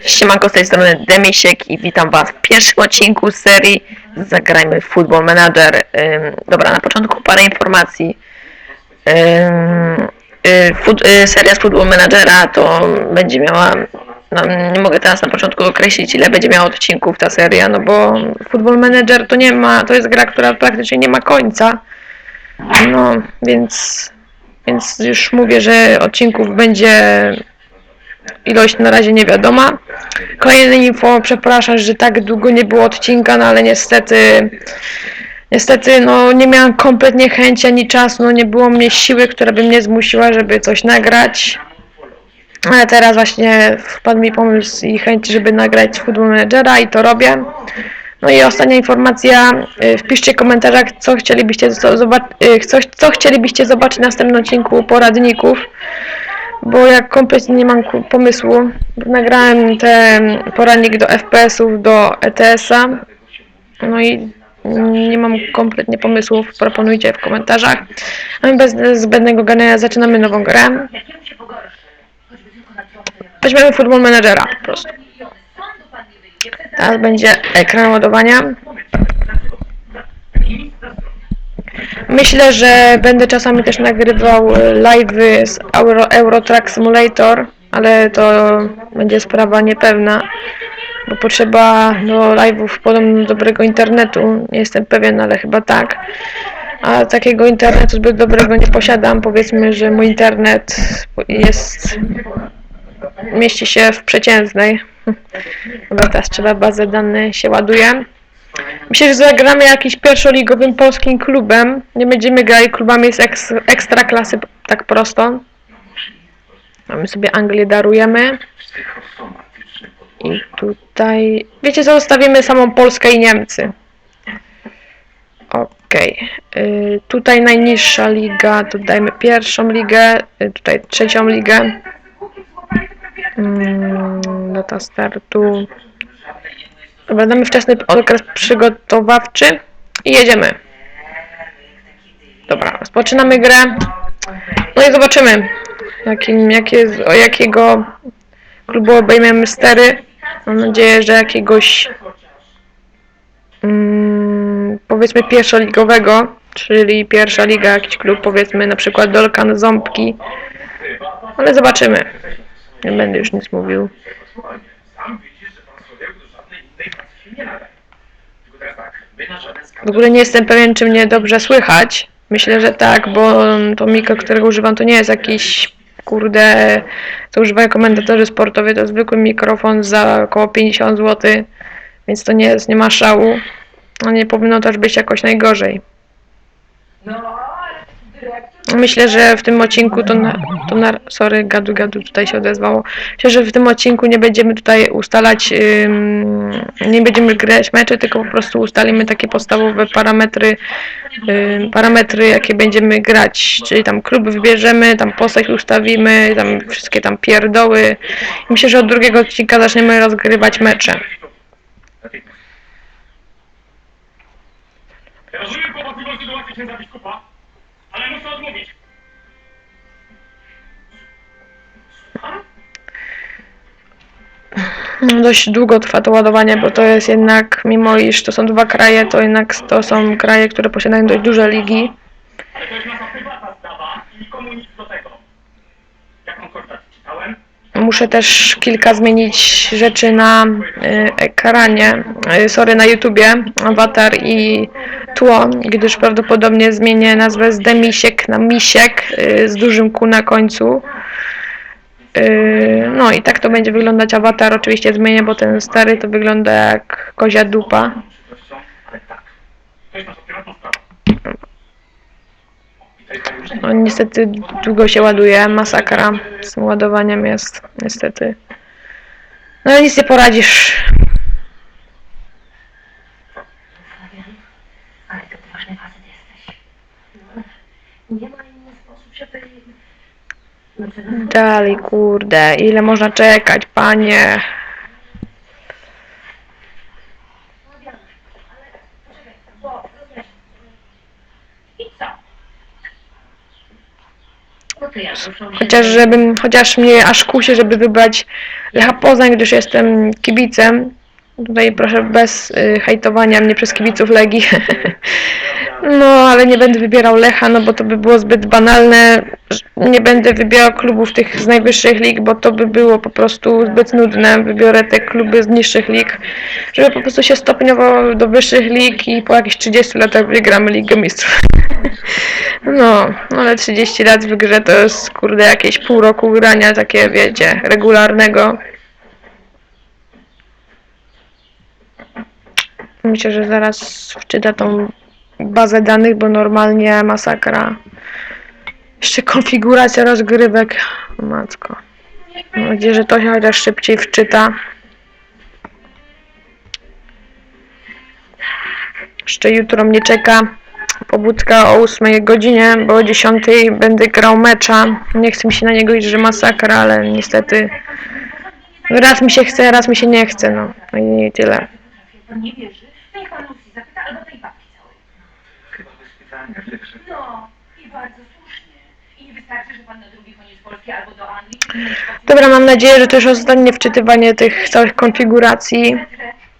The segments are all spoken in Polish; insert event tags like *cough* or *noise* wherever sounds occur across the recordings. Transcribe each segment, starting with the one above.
Siemanko z tej strony Demisiek i witam was w pierwszym odcinku serii Zagrajmy Football Manager. Ym, dobra, na początku parę informacji. Ym, y, y, seria z Football Managera to będzie miała, no, nie mogę teraz na początku określić ile będzie miała odcinków ta seria, no bo Football Manager to nie ma, to jest gra, która praktycznie nie ma końca. No, więc, więc już mówię, że odcinków będzie ilość na razie nie wiadoma. Kolejne info, przepraszam, że tak długo nie było odcinka, no ale niestety niestety no nie miałam kompletnie chęci ani czasu, no nie było mnie siły, która by mnie zmusiła, żeby coś nagrać. Ale teraz właśnie wpadł mi pomysł i chęć, żeby nagrać Football Managera i to robię. No i ostatnia informacja, y, wpiszcie w komentarzach, co chcielibyście zobaczyć, co, co chcielibyście zobaczyć w następnym odcinku poradników bo jak kompletnie nie mam pomysłu, nagrałem ten poradnik do FPS-ów, do ETS-a, no i nie mam kompletnie pomysłów, proponujcie w komentarzach. My bez zbędnego gadania zaczynamy nową grę. Weźmiemy Football Managera po prostu. Teraz będzie ekran ładowania. Myślę, że będę czasami też nagrywał e, live'y z Euro, Euro Truck Simulator, ale to będzie sprawa niepewna, bo potrzeba do live'ów podobno dobrego internetu. Nie jestem pewien, ale chyba tak. A takiego internetu zbyt dobrego nie posiadam. Powiedzmy, że mój internet jest mieści się w przeciętnej. *laughs* Dobra, teraz trzeba bazę danych się ładuje. Myślę, że zagramy jakimś pierwszoligowym polskim klubem. Nie będziemy grali klubami z eks, ekstra klasy tak prosto. A my sobie Anglię darujemy. I tutaj... Wiecie co, zostawimy samą Polskę i Niemcy. Okej. Y, tutaj najniższa liga, tu dajmy pierwszą ligę, y, tutaj trzecią ligę. Mm, data startu. Dobra, damy wczesny okres przygotowawczy i jedziemy. Dobra, rozpoczynamy grę. No i zobaczymy, jakim, jakie, o jakiego klubu obejmiemy stery. Mam nadzieję, że jakiegoś mm, powiedzmy pierwszoligowego, czyli pierwsza liga, jakiś klub, powiedzmy na przykład Dolkan Ząbki. Ale zobaczymy. Nie będę już nic mówił. Sam widzisz, że pan człowiek do żadnej innej pracy się nie nadaje. Tylko teraz tak, my na żaden W ogóle nie jestem pewien, czy mnie dobrze słychać. Myślę, że tak, bo to mikro, którego używam, to nie jest jakiś, kurde, co używają komentatorzy sportowi, to zwykły mikrofon za około 50 zł, więc to nie jest, nie ma szału. No nie powinno też być jakoś najgorzej. Myślę, że w tym odcinku to na, to na sorry, gadu gadu tutaj się odezwało. Myślę, że w tym odcinku nie będziemy tutaj ustalać, ym, nie będziemy grać mecze, tylko po prostu ustalimy takie podstawowe parametry, ym, parametry jakie będziemy grać, czyli tam klub wybierzemy, tam postać ustawimy, tam wszystkie tam pierdoły. Myślę, że od drugiego odcinka zaczniemy rozgrywać mecze. Rozumiem kłopotliwą sytuację księdza biskupa, ale muszę odmówić. No, Dość długo trwa to ładowanie, bo to jest jednak, mimo iż to są dwa kraje, to jednak to są kraje, które posiadają dość duże ligi. Ale to jest nasza prywatna sprawa i nikomu nic do tego. Jak konkordat czytałem, Muszę też kilka zmienić rzeczy na y, ekranie, y, sorry, na YouTubie, awatar i tło, gdyż prawdopodobnie zmienię nazwę z Demisiek na Misiek y, z dużym Q na końcu. Y, No i tak to będzie wyglądać awatar, oczywiście zmienię, bo ten stary to wygląda jak kozia dupa. No niestety długo się ładuje, masakra z ładowaniem jest, niestety. No nic nie poradzisz. Ale to ty ważny facet jesteś. No, nie ma inny sposób, żeby... Dalej, kurde, ile można czekać, panie. Chociaż żebym, chociaż mnie aż kusi, żeby wybrać Lecha Poznań, gdyż jestem kibicem. Tutaj proszę bez y, hejtowania mnie przez kibiców Legii. *laughs* No, ale nie będę wybierał Lecha, no bo to by było zbyt banalne. Nie będę wybierał klubów tych z najwyższych lig, bo to by było po prostu zbyt nudne. Wybiorę te kluby z niższych lig, żeby po prostu się stopniowo do wyższych lig i po jakichś 30 latach wygramy Ligę Mistrzów. *laughs* No, ale 30 lat w grze to jest kurde jakieś pół roku grania takie wiecie, regularnego. Myślę, że zaraz wczyta tą bazę danych, bo normalnie masakra. Jeszcze konfiguracja rozgrywek. Matko. Mam nadzieję, że to się chociaż szybciej wczyta. Jeszcze jutro mnie czeka pobudka o 8 godzinie, bo o 10 będę grał mecza. Nie chcę mi się na niego iść, że masakra, ale niestety raz mi się chce, raz mi się nie chce, no. No i tyle. No, i bardzo słusznie. I nie wystarczy, że pan na drugi koniec Polski albo do Anglii, czy innej Szkocji... Dobra, mam nadzieję, że to już ostatnie wczytywanie tych całych konfiguracji.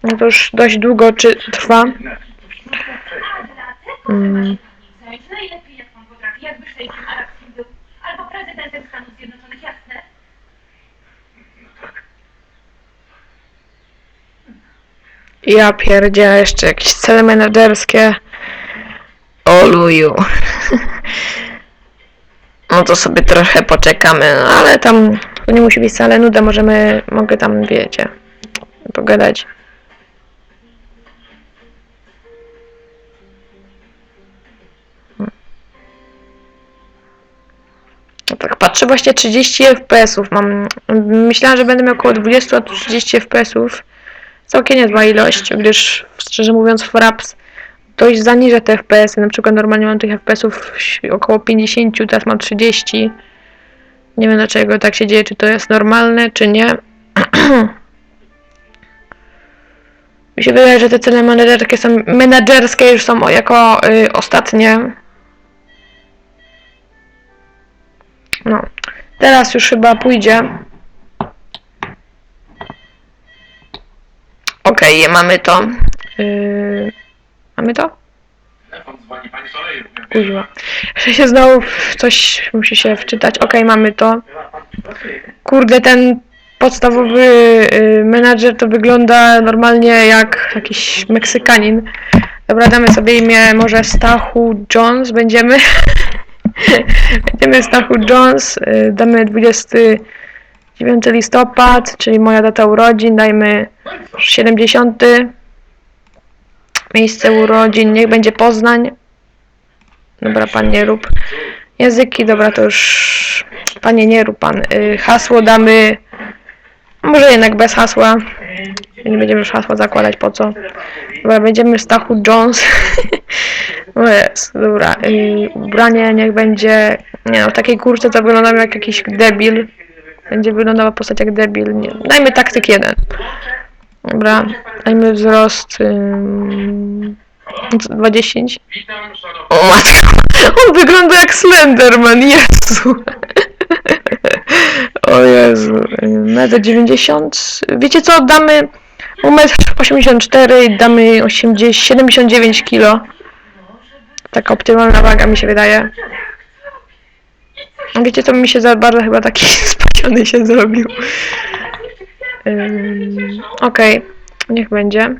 No to już dość długo czy trwa. A dlatego Mm. mm. zająć najlepiej jak pan potrafi, jakby szejkiem arabskim był, albo prezydentem Stanów Zjednoczonych, jasne? Ja pierdzielę jeszcze jakieś cele menedżerskie. Oluju. No to sobie trochę poczekamy, no ale tam to nie musi być wcale nuda, możemy, mogę tam, wiecie, pogadać. No tak patrzę, właśnie 30 FPS-ów mam. Myślałam, że będę miał około 20, a tu 30 FPS-ów. Całkiem niezła ilość, gdyż szczerze mówiąc Fraps dość zaniża te FPS-y. Na przykład normalnie mam tych FPS-ów około 50, teraz mam 30. Nie wiem dlaczego tak się dzieje, czy to jest normalne, czy nie. *clears throat* Mi się wydaje, że te cele menedżerskie są, menedżerskie już są jako y, ostatnie. No, teraz już chyba pójdzie. Okej, mamy to. Yy, mamy to? Kuźwa. Że się znowu w coś musi się wczytać. Okej, mamy to. Kurde, ten podstawowy yy, menadżer to wygląda normalnie jak jakiś Meksykanin. Dobra, damy sobie imię może Stachu Jones będziemy. *laughs* będziemy Stachu Jones. Yy, damy 29 listopad, czyli moja data urodzin. Dajmy 70. Miejsce urodzin, niech będzie Poznań. Dobra, pan nie rób. Języki, dobra, to już. Panie, nie rób pan. Y, hasło damy. Może jednak bez hasła. Nie będziemy już hasła zakładać, po co? Dobra, będziemy Stachu Jones. *laughs* o jest, dobra. Y, ubranie niech będzie. Nie no, w takiej kurce to wyglądam jak jakiś debil. Będzie wyglądała postać jak debil. Nie. Dajmy taktyk 1. Dobra, dajmy wzrost. Ym, 20. Witam, szanowni. O matko, on wygląda jak Slenderman, Jezu. *laughs* O Jezu, metr 90. Wiecie co, damy u metr 84 i damy 80, 79 kilo. Taka optymalna waga mi się wydaje. Wiecie co, mi się za bardzo chyba taki *laughs* spaciony się zrobił. Okej, niech będzie.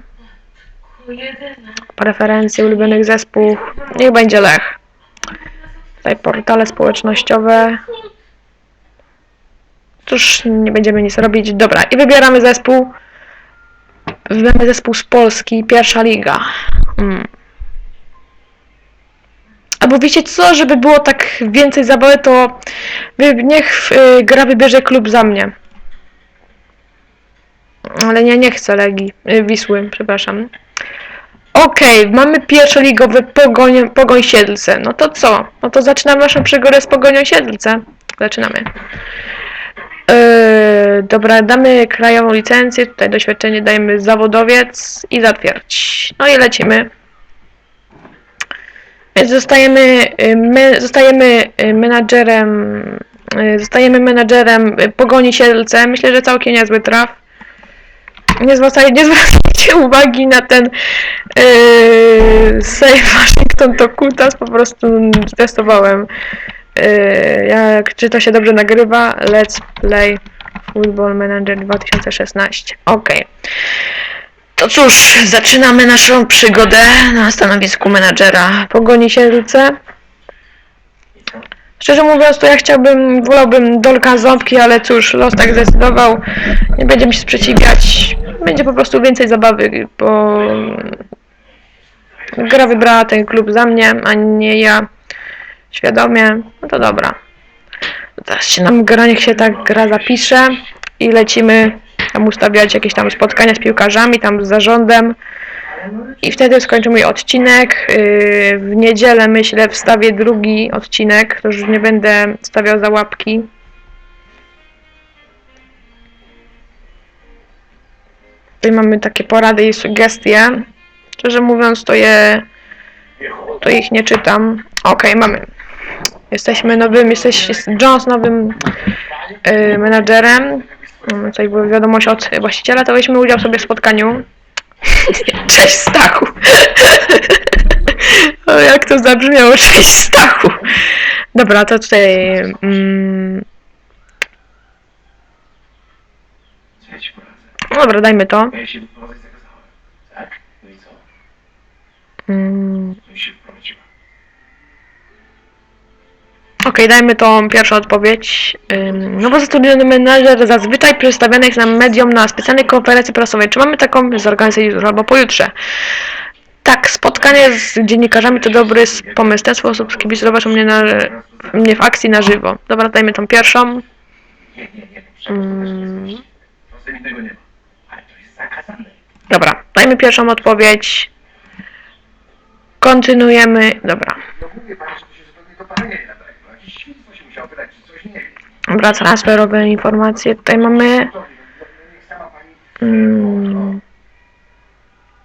Preferencje ulubionych zespół. Niech będzie Lech. Tutaj portale społecznościowe. Cóż, nie będziemy nic robić. Dobra, i wybieramy zespół. Wybieramy zespół z Polski, pierwsza liga. Hmm. Albo wiecie co, żeby było tak więcej zabawy, to niech y, gra wybierze klub za mnie. Ale nie, nie chcę Legii, y, Wisły, przepraszam. Okej, mamy pierwszoligowy Pogoń, Pogoń Siedlce. No to co? No to zaczynamy naszą przygodę z Pogonią Siedlce. Zaczynamy. Yy, dobra, damy krajową licencję, tutaj doświadczenie dajemy zawodowiec i zatwierdź. No i lecimy. Więc zostajemy, y, my, zostajemy y, menadżerem, y, zostajemy menadżerem y, Pogoni Siedlce. Myślę, że całkiem niezły traf. Nie zwracajcie, nie *laughs* zwracajcie uwagi na ten yy, save Washington to Kutas, po prostu testowałem. Yy, jak, czy to się dobrze nagrywa? Let's play Football Manager 2016. Okej. To cóż, zaczynamy naszą przygodę na stanowisku menadżera Pogoni Siedlce. Szczerze mówiąc, to ja chciałbym, wolałbym Dolka Ząbki, ale cóż, los tak zdecydował. Nie będziemy się sprzeciwiać. Będzie po prostu więcej zabawy, bo gra wybrała ten klub za mnie, a nie ja. Świadomie. No to dobra. Teraz się nam gra, niech się ta gra zapisze i lecimy tam ustawiać jakieś tam spotkania z piłkarzami, tam z zarządem. I wtedy skończę mój odcinek. Yy, W niedzielę myślę wstawię drugi odcinek, to już nie będę stawiał za łapki. Tutaj mamy takie porady i sugestie. Szczerze mówiąc, to je, to ich nie czytam. Okej, mamy. Jesteśmy nowym, jesteś, jest Jones nowym yy, menadżerem. Tutaj była wiadomość od właściciela, to weźmy udział sobie w spotkaniu. *laughs* Cześć Stachu. *laughs* o, jak to zabrzmiało, cześć Stachu. Dobra, to tutaj... Mm, Co ja ci poradzę? no dobra, dajmy to. Ja się wyprowadzać zakazałem. Tak? No i co? Mm, No i się Okej, dajmy tą pierwszą odpowiedź. Ym, Nowo zatrudniony menadżer zazwyczaj przedstawiany jest nam mediom na specjalnej konferencji prasowej. Czy mamy taką zorganizować jutro albo pojutrze? Tak, spotkanie z dziennikarzami to dobry pomysł. W ten sposób kibice zobaczą mnie, na, mnie w akcji na żywo. Dobra, dajmy tą pierwszą. To zakazane. Dobra, dajmy pierwszą odpowiedź. Kontynuujemy. Dobra. No mówię pani, że to się zupełnie do palenia nie nadaje. No jakieś świństwo się musiało wydać, czy coś nie wiem. Dobra, transferowe informacje. Tutaj mamy. Mm.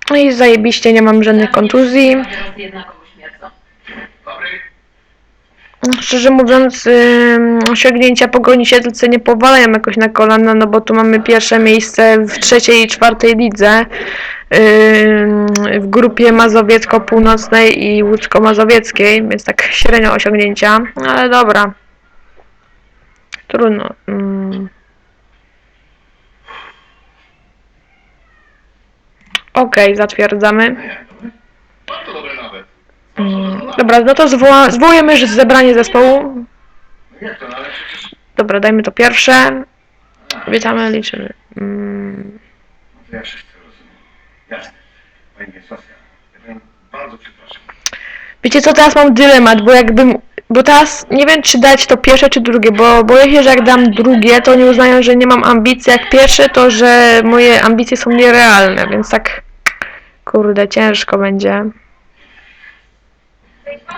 No i zajebiście, nie mam żadnych kontuzji. Szczerze mówiąc, osiągnięcia pogoni siedlce nie powalają jakoś na kolana, no bo tu mamy pierwsze miejsce w trzeciej i czwartej lidze. W grupie mazowiecko-północnej i łódzko-mazowieckiej, więc tak średnio osiągnięcia, ale dobra. Trudno. Ym. Okej, zatwierdzamy. No jak dobry? To dobre nawet. Mm, Dobra, no to zwoła, zwołujemy już zebranie zespołu. Jak to, no ale przecież... Dobra, dajmy to pierwsze. Witamy, liczymy. Mm, No to ja wszystko rozumiem. Jasne. Pani ja bardzo przepraszam. Wiecie co, teraz mam dylemat, bo jakbym... Bo teraz nie wiem, czy dać to pierwsze, czy drugie, bo boję się, że jak dam drugie, to nie uznają, że nie mam ambicji. Jak pierwsze, to że moje ambicje są nierealne, więc tak... Kurde, ciężko będzie.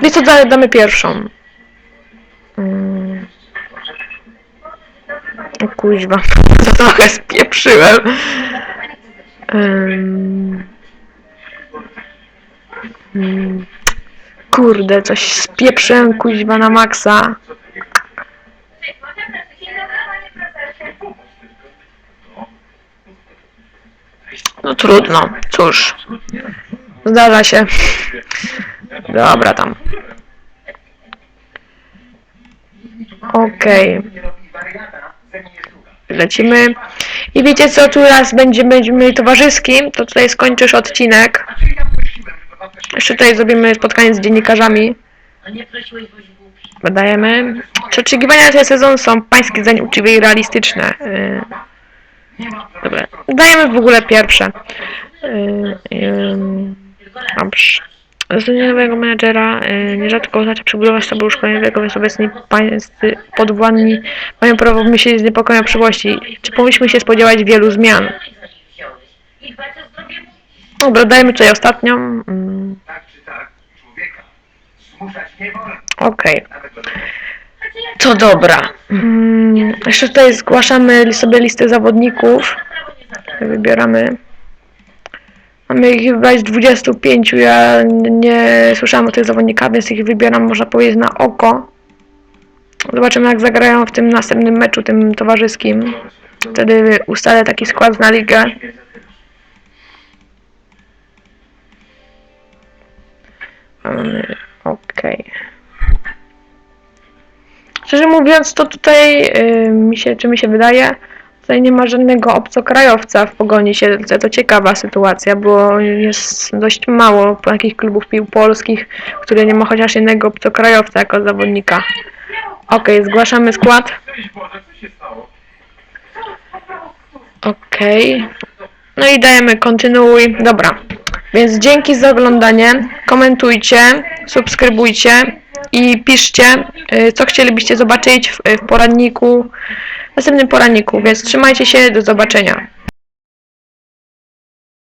Wiecie co, da- damy pierwszą. Mm. O kuźwa, *laughs* trochę spieprzyłem. Ym. Mm. Kurde, coś spieprzyłem kuźwa na maksa. No trudno, cóż. Zdarza się. Dobra tam. Okej. Druga. Lecimy. I wiecie co, tu raz będziemy, będziemy towarzyskim, to tutaj skończysz odcinek. Jeszcze tutaj zrobimy spotkanie z dziennikarzami. Dodajemy. Czy oczekiwania na ten sezon są pańskie zdań uczciwe i realistyczne? Yy, dobra. Dajemy w ogóle pierwsze. Yy, yy, dobrze. Zatrudnienie nowego menedżera yy, nierzadko oznacza przebudowa sztabu szkoleniowego, więc obecni pańscy podwładni mają prawo myśleć z niepokojem o przyszłości. Czy powinniśmy się spodziewać wielu zmian? Dobra, dajmy tutaj ostatnią. Mm, Tak czy tak, człowieka zmuszać nie wolno. Okej. To dobra. Mm, jeszcze tutaj zgłaszamy sobie listę zawodników. Wybieramy. Mamy ich wybrać 25. Ja nie słyszałam o tych zawodnikach, więc ich wybieram, można powiedzieć, na oko. Zobaczymy, jak zagrają w tym następnym meczu, tym towarzyskim. Wtedy ustalę taki skład na ligę. Mamy- Okej. Szczerze mówiąc, to tutaj y, mi się, czy mi się wydaje, tutaj nie ma żadnego obcokrajowca w pogoni się. To ciekawa sytuacja, bo jest dość mało takich klubów pił polskich, które nie ma chociaż jednego obcokrajowca jako zawodnika. Okej, zgłaszamy skład. Okej. No i dajemy kontynuuj. Dobra. Więc dzięki za oglądanie. Komentujcie, subskrybujcie i piszcie, y, co chcielibyście zobaczyć w, w poradniku, w następnym poradniku. Więc trzymajcie się, do zobaczenia.